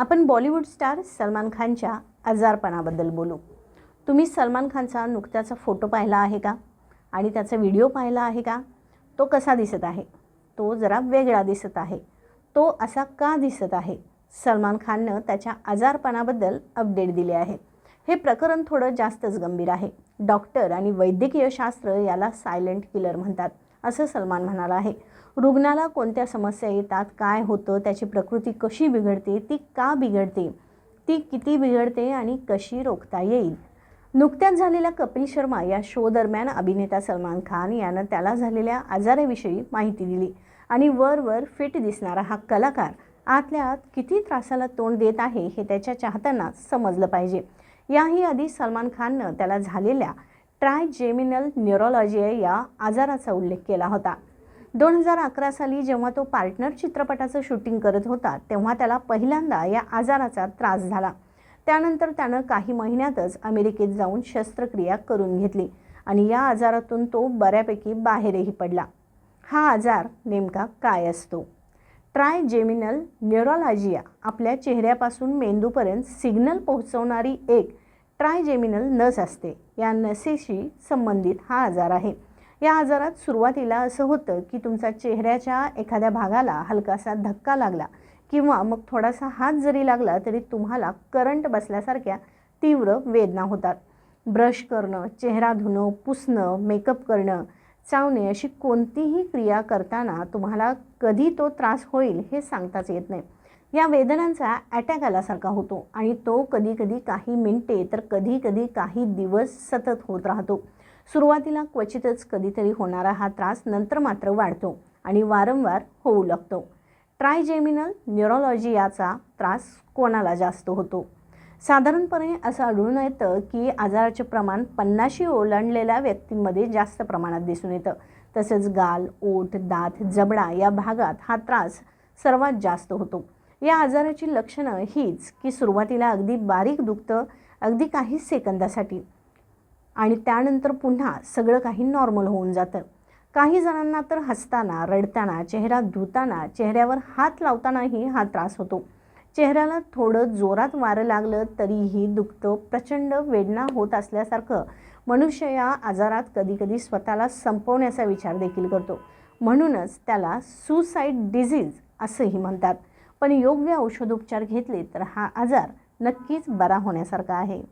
आपण बॉलिवूड स्टार सलमान खानच्या आजारपणाबद्दल बोलू. तुम्ही सलमान खानचा नुकत्याचा फोटो पाहिला आहे का? आणि त्याचा व्हिडिओ पाहिला आहे का? तो कसा दिसत आहे? तो जरा वेगळा दिसत आहे. तो असा का दिसत आहे? सलमान खाननं त्याच्या आजारपणाबद्दल अपडेट दिले आहे. हे प्रकरण थोडं जास्तच गंभीर आहे. डॉक्टर आणि वैद्यकीय शास्त्र याला सायलेंट किलर म्हणतात. असं सलमान म्हणाला आहे. रुग्णाला कोणत्या समस्या येतात काय होतं त्याची प्रकृती कशी बिघडते ती का बिघडते ती किती बिघडते आणि कशी रोखता येईल? नुकत्याच झालेल्या कपिल शर्मा या शो दरम्यान अभिनेता सलमान खान यानं त्याला झालेल्या आजाराविषयी माहिती दिली आणि वरवर फिट दिसणारा हा कलाकार आतल्या आत किती त्रासाला तोंड देत आहे हे त्याच्या चाहत्यांना समजलं पाहिजे. याही आधी सलमान खाननं त्याला झालेल्या ट्रायजेमिनल न्युरॉलॉजिया या आजाराचा उल्लेख केला होता. दोन हजार अकरा साली जेव्हा तो पार्टनर चित्रपटाचं शूटिंग करत होता तेव्हा त्याला पहिल्यांदा या आजाराचा त्रास झाला. त्यानंतर त्यानं काही महिन्यातच अमेरिकेत जाऊन शस्त्रक्रिया करून घेतली आणि या आजारातून तो बऱ्यापैकी बाहेरही पडला. हा आजार नेमका काय असतो? ट्रायजेमिनल न्युरोलॉजिया आपल्या चेहऱ्यापासून मेंदूपर्यंत सिग्नल पोहोचवणारी एक ट्रायजेमिनल नस असते. या नसेशी संबंधित हा आजार आहे. या आजारात सुरुवातीला असं होतं की तुमचा चेहऱ्याच्या एखाद्या भागाला हलकासा धक्का लागला किंवा मग थोडासा हात जरी लागला तरी तुम्हाला करंट बसल्यासारख्या तीव्र वेदना होतात. ब्रश करणं चेहरा धुणं पुसणं मेकअप करणं चावणे अशी कोणतीही क्रिया करताना तुम्हाला कधी तो त्रास होईल हे सांगताच येत नाही. या वेदनांचा अटॅक आल्यासारखा होतो आणि तो कधीकधी काही मिनटे तर कधी कधी काही दिवस सतत होत राहतो. सुरुवातीला क्वचितच कधीतरी होणारा हा त्रास नंतर मात्र वाढतो आणि वारंवार होऊ लागतो. ट्रायजेमिनल न्यूरोलॉजी याचा त्रास कोणाला जास्त होतो? साधारणपणे असं आढळून येतं की आजाराचे प्रमाण पन्नाशी ओलांडलेल्या व्यक्तींमध्ये जास्त प्रमाणात दिसून येतं. तसेच गाल ओठ दात जबडा या भागात हा त्रास सर्वात जास्त होतो. या आजाराची लक्षणं हीच की सुरुवातीला अगदी बारीक दुखतं अगदी काही सेकंदासाठी. आणि त्यानंतर पुन्हा सगळं काही नॉर्मल होऊन जातं. काही जणांना तर हसताना रडताना चेहरा धुताना चेहऱ्यावर हात लावतानाही हा त्रास होतो. चेहऱ्याला थोडं जोरात वारं लागलं तरीही दुखतं प्रचंड वेदना होत असल्यासारखं मनुष्य या आजारात कधीकधी स्वतःला संपवण्याचा विचार देखील करतो. म्हणूनच त्याला सुसाईड डिझीज असंही म्हणतात. पण योग्य औषधोपचार घेतले तर हा आजार नक्कीच बरा होण्यासारखा आहे.